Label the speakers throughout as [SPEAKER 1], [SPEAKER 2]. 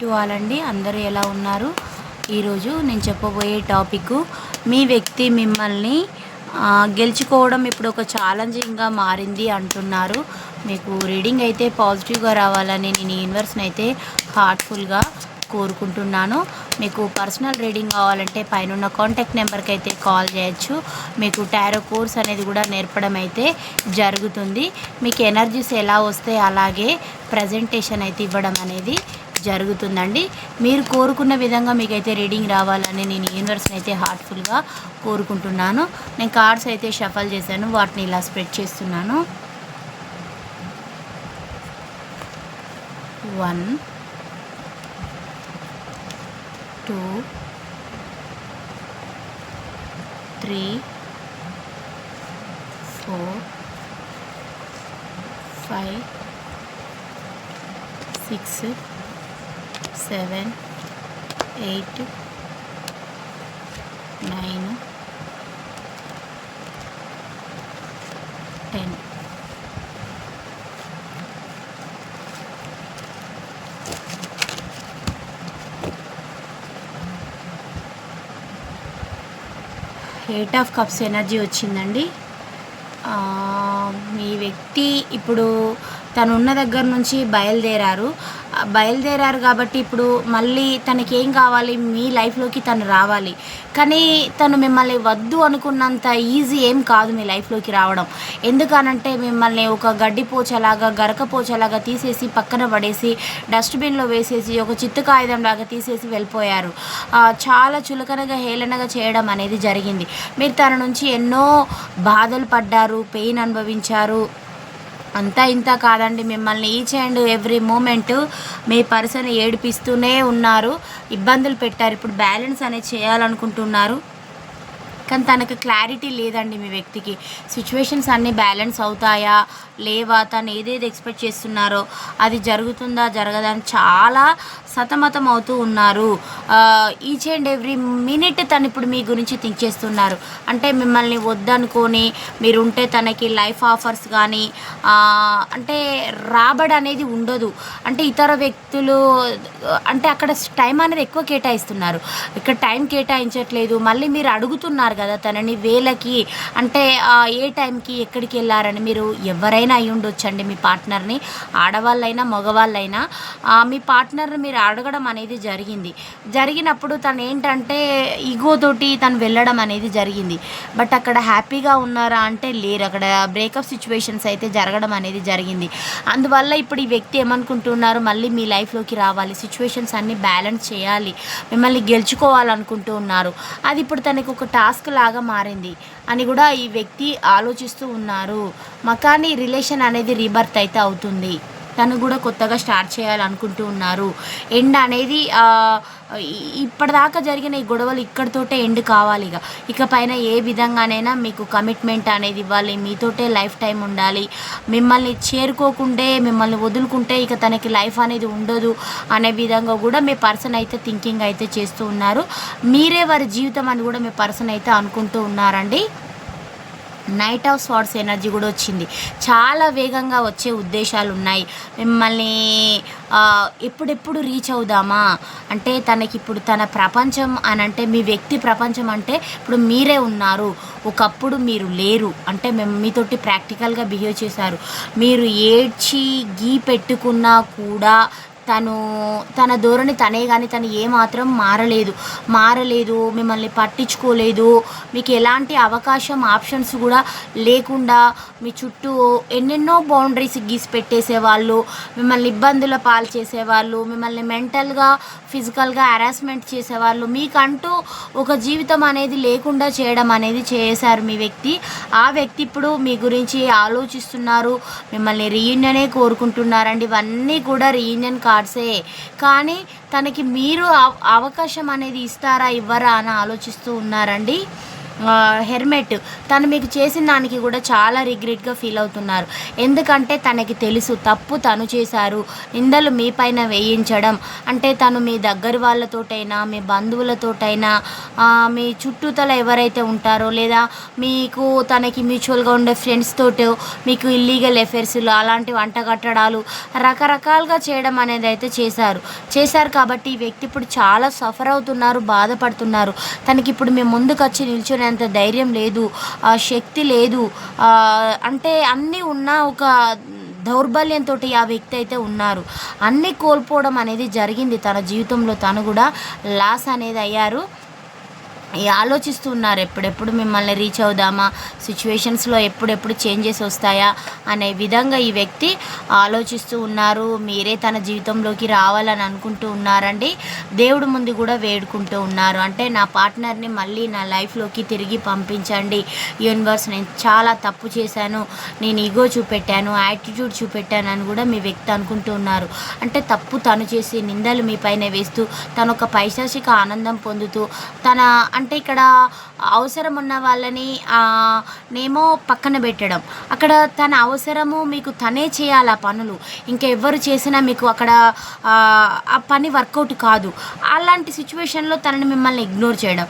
[SPEAKER 1] To all అండి అందరూ ఎలా ఉన్నారు? ఈరోజు నేను చెప్పబోయే టాపిక్ మీ వ్యక్తి మిమ్మల్ని గెలుచుకోవడం ఇప్పుడు ఒక ఛాలెంజింగ్గా మారింది అంటున్నారు. మీకు రీడింగ్ అయితే పాజిటివ్గా రావాలని నేను యూనివర్స్ని అయితే హార్ట్ఫుల్గా కోరుకుంటున్నాను. మీకు పర్సనల్ రీడింగ్ కావాలంటే పైన కాంటాక్ట్ నెంబర్కి అయితే కాల్ చేయొచ్చు. మీకు టారో కోర్స్ అనేది కూడా నేర్పడం అయితే జరుగుతుంది. మీకు ఎనర్జీస్ ఎలా వస్తే అలాగే ప్రజెంటేషన్ అయితే ఇవ్వడం అనేది జరుగుతుందండి. మీరు కోరుకున్న విధంగా మీకైతే రీడింగ్ రావాలని నేను యూనివర్స్ని అయితే హార్ట్ఫుల్గా కోరుకుంటున్నాను. నేను కార్డ్స్ అయితే షఫల్ చేశాను. వాటిని ఇలా స్ప్రెడ్ చేస్తున్నాను. One two three four five six seven eight nine ten. Eight of cups energy వచ్చిందండి. మీ వ్యక్తి ఇప్పుడు తను ఉన్న దగ్గర నుంచి బయలుదేరారు. బయలుదేరారు కాబట్టి ఇప్పుడు మళ్ళీ తనకి ఏం కావాలి? మీ లైఫ్లోకి తను రావాలి. కానీ తను మిమ్మల్ని వద్దు అనుకున్నంత ఈజీ ఏం కాదు మీ లైఫ్లోకి రావడం. ఎందుకనంటే మిమ్మల్ని ఒక గడ్డి పోచలాగా తీసేసి పక్కన పడేసి డస్ట్బిన్లో వేసేసి ఒక చిత్తు కాగితం లాగా తీసేసి వెళ్ళిపోయారు. చాలా చులకనగా హేళనగా చేయడం అనేది జరిగింది. మీరు తన నుంచి ఎన్నో బాధలు పడ్డారు పెయిన్ అనుభవించారు. అంతా ఇంత కాదండి. మిమ్మల్ని ఈచ్ అండ్ ఎవ్రీ మూమెంట్ మీ పర్సన్ ఏడిపిస్తూనే ఉన్నారు. ఇబ్బందులు పెట్టారు. ఇప్పుడు బ్యాలెన్స్ అనేది చేయాలనుకుంటున్నారు. కానీ తనకు క్లారిటీ లేదండి మీ వ్యక్తికి. సిచ్యువేషన్స్ అన్నీ బ్యాలెన్స్ అవుతాయా? లేవా? తను ఏదేది ఎక్స్పెక్ట్ చేస్తున్నారో? అది జరుగుతుందా? జరగదా? అని చాలా సతమతం అవుతూ ఉన్నారు. ఈచ్ అండ్ ఎవ్రీ మినిట్ తను ఇప్పుడు మీ గురించి థింక్ చేస్తున్నారు. అంటే మిమ్మల్ని వద్దనుకొని మీరు ఉంటే తనకి లైఫ్ ఆఫర్స్ కానీ అంటే రాబడి అనేది ఉండదు. అంటే ఇతర వ్యక్తులు అంటే అక్కడ టైం అనేది ఎక్కువ కేటాయిస్తున్నారు. ఇక్కడ టైం కేటాయించట్లేదు. మళ్ళీ మీరు అడుగుతున్నారు కదా తనని వేలకి అంటే ఏ టైంకి ఎక్కడికి వెళ్ళారని మీరు ఎవరైనా అయి ఉండొచ్చండి మీ పార్ట్నర్ని? ఆడవాళ్ళైనా మగవాళ్ళైనా? మీ పార్ట్నర్ని మీరు అడగడం అనేది జరిగింది. జరిగినప్పుడు తను ఏంటంటే ఈగోతోటి తను వెళ్ళడం అనేది జరిగింది. బట్ అక్కడ హ్యాపీగా ఉన్నారా అంటే లేరు. అక్కడ బ్రేకప్ సిచ్యువేషన్స్ అయితే జరగడం అనేది జరిగింది. అందువల్ల ఇప్పుడు ఈ వ్యక్తి ఏమనుకుంటున్నారు? మళ్ళీ మీ లైఫ్లోకి రావాలి. సిచ్యువేషన్స్ అన్నీ బ్యాలెన్స్ చేయాలి. మిమ్మల్ని గెలుచుకోవాలనుకుంటూ ఉన్నారు అది ఇప్పుడు తనకు ఒక టాస్క్ లాగా మారింది అని కూడా ఈ వ్యక్తి ఆలోచిస్తూ ఉన్నారు. మకాని రిలేషన్ అనేది రీబర్త్ అయితే అవుతుంది. తను కూడా కొత్తగా స్టార్ట్ చేయాలనుకుంటూ ఉన్నారు. ఎండ్ అనేది ఇప్పటిదాకా జరిగిన ఈ గొడవలు ఇక్కడితోటే ఎండ్ కావాలి ఇక. ఇక పైన ఏ విధంగానైనా మీకు కమిట్మెంట్ అనేది ఇవ్వాలి మీతోటే లైఫ్ టైం ఉండాలి. మిమ్మల్ని చేరుకోకుండే మిమ్మల్ని వదులుకుంటే ఇక తనకి లైఫ్ అనేది ఉండదు అనే విధంగా కూడా మీ పర్సన్ అయితే థింకింగ్ అయితే చేస్తూ ఉన్నారు. మీరే వారి జీవితం అని కూడా మీ పర్సన్ అయితే అనుకుంటూ ఉన్నారండి. నైట్ ఆఫ్ స్వార్డ్స్ ఎనర్జీ కూడా వచ్చింది. చాలా వేగంగా వచ్చే ఉద్దేశాలు ఉన్నాయి. మిమ్మల్ని ఎప్పుడెప్పుడు రీచ్ అవుదామా? అంటే తనకి ఇప్పుడు తన ప్రపంచం అని అంటే మీ వ్యక్తి ప్రపంచం అంటే ఇప్పుడు మీరే ఉన్నారు. ఒకప్పుడు మీరు లేరు. అంటే మేము మీతోటి ప్రాక్టికల్గా బిహేవ్ చేశారు. మీరు ఏడ్చి గీ పెట్టుకున్నా కూడా తను తన ధోరణి తనే కానీ తను ఏమాత్రం మారలేదు. మారలేదు మిమ్మల్ని పట్టించుకోలేదు. మీకు ఎలాంటి అవకాశం ఆప్షన్స్ కూడా లేకుండా మీ చుట్టూ ఎన్నెన్నో బౌండరీస్ గీసి పెట్టేసేవాళ్ళు మిమ్మల్ని ఇబ్బందుల పాలు చేసేవాళ్ళు మిమ్మల్ని మెంటల్గా ఫిజికల్గా హరాస్మెంట్ చేసేవాళ్ళు మీకంటూ ఒక జీవితం అనేది లేకుండా చేయడం అనేది చేశారు మీ వ్యక్తి. ఆ వ్యక్తి ఇప్పుడు మీ గురించి ఆలోచిస్తున్నారు మిమ్మల్ని రీయూనియనే కోరుకుంటున్నారండి ఇవన్నీ కూడా రీయూనియన్ కార్డ్సే కానీ తనకి మీరు అవకాశం అనేది ఇస్తారా ఇవ్వరా అని ఆలోచిస్తూ ఉన్నారండి. హెర్మెట్. తను మీకు చేసిన దానికి కూడా చాలా రిగ్రెట్గా ఫీల్ అవుతున్నారు. ఎందుకంటే తనకి తెలుసు తప్పు తను చేశారు. నిందలు మీ పైన వేయించడం. అంటే తను మీ దగ్గర వాళ్ళతోటైనా మీ బంధువులతోటైనా మీ చుట్టూతల ఎవరైతే ఉంటారో లేదా మీకు తనకి మ్యూచువల్గా ఉండే ఫ్రెండ్స్ తోటో మీకు ఇల్లీగల్ ఎఫైర్స్లు అలాంటి వంట కట్టడాలు రకరకాలుగా చేయడం అనేది అయితే చేశారు. చేశారు కాబట్టి ఈ వ్యక్తి ఇప్పుడు చాలా సఫర్ అవుతున్నారు బాధపడుతున్నారు. తనకి ఇప్పుడు మేము ముందుకు వచ్చి నిల్చునేంత ధైర్యం లేదు ఆ శక్తి లేదు. అంటే అన్నీ ఉన్న ఒక దౌర్బల్యంతో ఆ వ్యక్తి అయితే ఉన్నారు. అన్నీ కోల్పోవడం అనేది జరిగింది తన జీవితంలో. తను కూడా లాస్ అనేది అయ్యారు. ఆలోచిస్తున్నారు ఎప్పుడెప్పుడు మిమ్మల్ని రీచ్ అవుదామా? సిచ్యువేషన్స్లో ఎప్పుడెప్పుడు చేంజెస్ వస్తాయా? అనే విధంగా ఈ వ్యక్తి ఆలోచిస్తూ ఉన్నారు. మీరే తన జీవితంలోకి రావాలని అనుకుంటూ ఉన్నారండి. దేవుడు ముందు కూడా వేడుకుంటూ ఉన్నారు. అంటే నా పార్ట్నర్ని మళ్ళీ నా లైఫ్లోకి తిరిగి పంపించండి. యూనివర్స్ నేను చాలా తప్పు చేశాను. నేను ఈగో చూపెట్టాను. యాటిట్యూడ్ చూపెట్టాను అని కూడా మీ వ్యక్తి అనుకుంటూ ఉన్నారు. అంటే తప్పు తను చేసి నిందలు మీ పైన వేస్తూ తను ఒక పైశాచిక ఆనందం పొందుతూ తన అంటే ఇక్కడ అవసరం ఉన్న వాళ్ళని నేమో పక్కన పెట్టడం. అక్కడ తన అవసరము మీకు తనే చేయాలి ఆ పనులు? ఇంకా ఎవరు చేసినా మీకు అక్కడ ఆ, పని వర్కౌట్ కాదు. అలాంటి సిచ్యువేషన్లో తనని మిమ్మల్ని ఇగ్నోర్ చేయడం.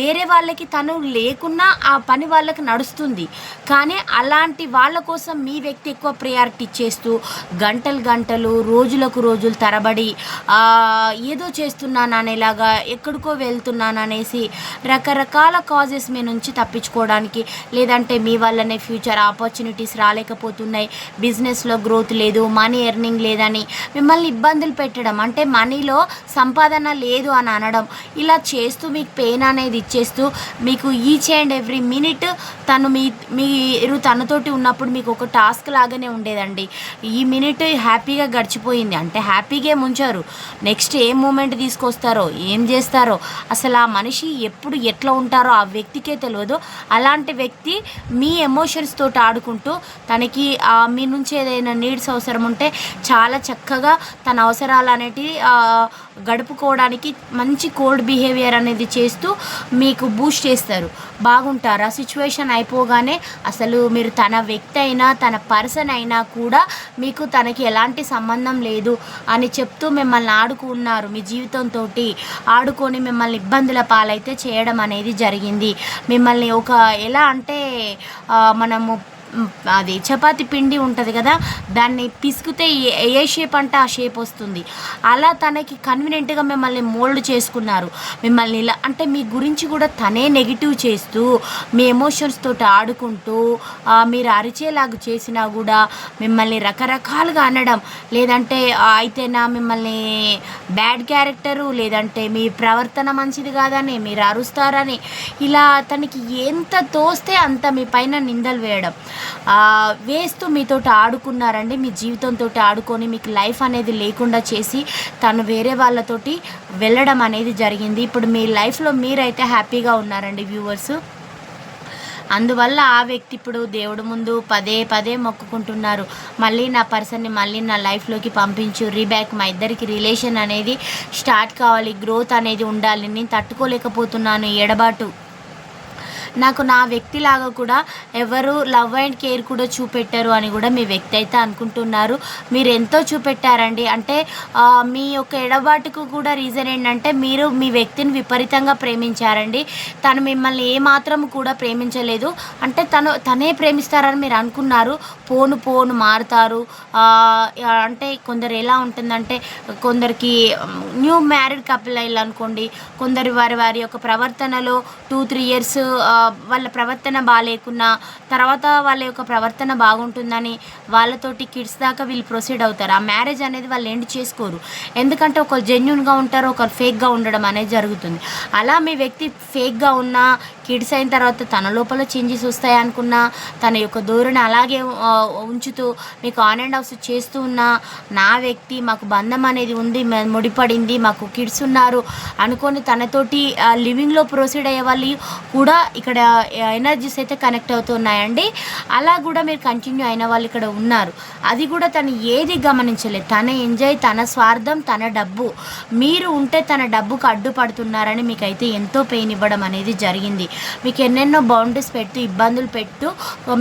[SPEAKER 1] వేరే వాళ్ళకి తను లేకున్నా ఆ పని వాళ్ళకి నడుస్తుంది. కానీ అలాంటి వాళ్ళ కోసం మీ వ్యక్తి ఎక్కువ ప్రయారిటీ ఇచ్చేస్తూ గంటలు గంటలు రోజులకు రోజులు తరబడి ఏదో చేస్తున్నాను అనేలాగా ఎక్కడికో వెళ్తున్నాను అనేసి రకరకాల కాజెస్ మీ నుంచి తప్పించుకోవడానికి లేదంటే మీ వల్లనే ఫ్యూచర్ ఆపర్చునిటీస్ రాలేకపోతున్నాయి. బిజినెస్లో గ్రోత్ లేదు మనీ ఎర్నింగ్ లేదని మిమ్మల్ని ఇబ్బందులు పెట్టడం అంటే మనీలో సంపాదన లేదు అని అనడం. ఇలా చేస్తూ మీకు పెయిన్ అనేది ఇచ్చేస్తూ మీకు ఈచ్ అండ్ ఎవ్రీ మినిట్ తను మీ మీరు తనతోటి ఉన్నప్పుడు మీకు ఒక టాస్క్ లాగానే ఉండేదండి. ఈ మినిట్ హ్యాపీగా గడిచిపోయింది. అంటే హ్యాపీగా ముంచారు. నెక్స్ట్ ఏ మూమెంట్ తీసుకొస్తారో ఏం చేస్తారో అసలు ఆ మనిషి ఎప్పుడు ఎట్లా ఉంటారో ఆ వ్యక్తికే తెలియదు. అలాంటి వ్యక్తి మీ ఎమోషన్స్ తోటి ఆడుకుంటూ తనకి మీ నుంచి ఏదైనా నీడ్స్ అవసరం ఉంటే చాలా చక్కగా తన అవసరాలు అనేటివి గడుపుకోవడానికి మంచి కోల్డ్ బిహేవియర్ అనేది చేస్తూ మీకు బూస్ట్ చేస్తారు. బాగుంటారు? ఆ సిచ్యువేషన్ అయిపోగానే అసలు మీరు తన వ్యక్తి అయినా తన పర్సన్ అయినా కూడా మీకు తనకి ఎలాంటి సంబంధం లేదు అని చెప్తూ మిమ్మల్ని ఆడుకున్నారు మీ జీవితంతో ఆడుకొని మిమ్మల్ని ఇబ్బందుల పాలైతే చేయడం అనేది జరిగింది. మిమ్మల్ని ఒక ఎలా అంటే మనము అది చపాతి పిండి ఉంటుంది కదా దాన్ని పిసికితే ఏ- ఏ షేప్ అంటే ఆ షేప్ వస్తుంది. అలా తనకి కన్వీనియంట్గా మిమ్మల్ని మోల్డ్ చేసుకున్నారు. మిమ్మల్ని ఇలా అంటే మీ గురించి కూడా తనే నెగిటివ్ చేస్తూ మీ ఎమోషన్స్ తోటి ఆడుకుంటూ మీరు అరిచేలాగా చేసినా కూడా మిమ్మల్ని రకరకాలుగా అనడం లేదంటే అయితేనా మిమ్మల్ని బ్యాడ్ క్యారెక్టరు లేదంటే మీ ప్రవర్తన మంచిది కాదని మీరు అరుస్తారని ఇలా తనకి ఎంత తోస్తే అంత మీ పైన నిందలు వేయడం. వేస్తూ మీతోటి ఆడుకున్నారండి మీ జీవితంతో ఆడుకొని మీకు లైఫ్ అనేది లేకుండా చేసి తను వేరే వాళ్ళతోటి వెళ్ళడం అనేది జరిగింది. ఇప్పుడు మీ లైఫ్లో మీరైతే హ్యాపీగా ఉన్నారండి వ్యూవర్స్? అందువల్ల ఆ వ్యక్తి ఇప్పుడు దేవుడు ముందు పదే పదే మొక్కుకుంటున్నారు. మళ్ళీ నా పర్సన్ని మళ్ళీ నా లైఫ్లోకి పంపించు రీబ్యాక్ మా ఇద్దరికి రిలేషన్ అనేది స్టార్ట్ కావాలి గ్రోత్ అనేది ఉండాలి నేను తట్టుకోలేకపోతున్నాను ఎడబాటు. నాకు నా వ్యక్తిలాగా కూడా ఎవరు లవ్ అండ్ కేర్ కూడా చూపెట్టారు అని కూడా మీ వ్యక్తి అయితే అనుకుంటున్నారు. మీరు ఎంతో చూపెట్టారండి. అంటే మీ యొక్క ఎడబాటుకు కూడా రీజన్ ఏంటంటే మీరు మీ వ్యక్తిని విపరీతంగా ప్రేమించారండి. తను మిమ్మల్ని ఏమాత్రం కూడా ప్రేమించలేదు. అంటే తను తనే ప్రేమిస్తారని మీరు అనుకున్నారు. పోను పోను మారుతారు. అంటే కొందరు ఎలా ఉంటుందంటే కొందరికి న్యూ మ్యారీడ్ కపుల్ అయ్యారు అనుకోండి కొందరు వారి వారి యొక్క ప్రవర్తనలో టూ త్రీ ఇయర్స్ వాళ్ళ ప్రవర్తన బాగాలేకున్నా తర్వాత వాళ్ళ యొక్క ప్రవర్తన బాగుంటుందని వాళ్ళతోటి కిడ్స్ దాకా వీళ్ళు ప్రొసీడ్ అవుతారు. ఆ మ్యారేజ్ అనేది వాళ్ళు ఎండ్ చేసుకోరు. ఎందుకంటే ఒకరు జెన్యున్గా ఉంటారు ఒకరు ఫేక్గా ఉండడం అనేది జరుగుతుంది. అలా మీ వ్యక్తి ఫేక్గా ఉన్నా కిడ్స్ అయిన తర్వాత తన లోపల చేంజెస్ వస్తాయి అనుకున్నా తన యొక్క ధోరణి అలాగే ఉంచుతూ మీకు ఆన్ అండ్ ఆఫ్ చేస్తూ ఉన్నా నా వ్యక్తి మాకు బంధం అనేది ఉంది ముడిపడింది మాకు కిడ్స్ ఉన్నారు అనుకొని తనతోటి లివింగ్లో ప్రొసీడ్ అయ్యే వాళ్ళు కూడా ఇక్కడ ఇక్కడ ఎనర్జీస్ అయితే కనెక్ట్ అవుతున్నాయండి. అలా కూడా మీరు కంటిన్యూ అయిన వాళ్ళు ఇక్కడ ఉన్నారు. అది కూడా తను ఏది గమనించలేదు. తన ఎంజాయ్ తన స్వార్థం తన డబ్బు. మీరు ఉంటే తన డబ్బుకు అడ్డుపడుతున్నారని మీకైతే ఎంతో పెయిన్ ఇవ్వడం అనేది జరిగింది. మీకు ఎన్నెన్నో బౌండరీస్ పెట్టు ఇబ్బందులు పెట్టు.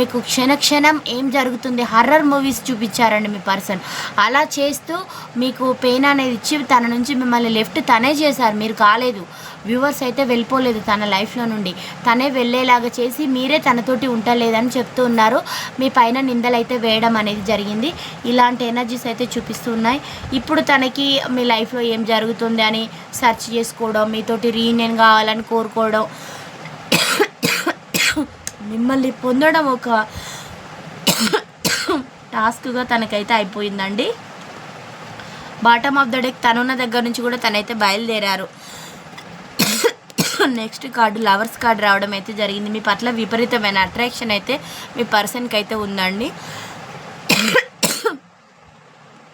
[SPEAKER 1] మీకు క్షణ క్షణం ఏం జరుగుతుంది? హర్రర్ మూవీస్ చూపించారండి మీ పర్సన్ అలా చేస్తూ మీకు పెయిన్ అనేది ఇచ్చి తన నుంచి మిమ్మల్ని లెఫ్ట్ తనే చేశారు. మీరు కాలేదు. వ్యూవర్స్ అయితే వెళ్ళిపోలేదు తన లైఫ్లో నుండి. తనే వెళ్ళేలాగా చేసి మీరే తనతోటి ఉండలేదని చెప్తూ ఉన్నారు. మీ పైన నిందలు అయితే వేయడం అనేది జరిగింది. ఇలాంటి ఎనర్జీస్ అయితే చూపిస్తూ ఉన్నాయి. ఇప్పుడు తనకి మీ లైఫ్లో ఏం జరుగుతుంది అని సెర్చ్ చేసుకోవడం మీతోటి రీయూనియన్ కావాలని కోరుకోవడం మిమ్మల్ని పొందడం ఒక టాస్క్గా తనకైతే అయిపోయిందండి. బాటమ్ ఆఫ్ ద డెక్ తనున్న దగ్గర నుంచి కూడా తనైతే బయలుదేరారు. నెక్స్ట్ కార్డు లవర్స్ కార్డు రావడం అయితే జరిగింది. మీ పట్ల విపరీతమైన అట్రాక్షన్ అయితే మీ పర్సన్కి అయితే ఉందండి.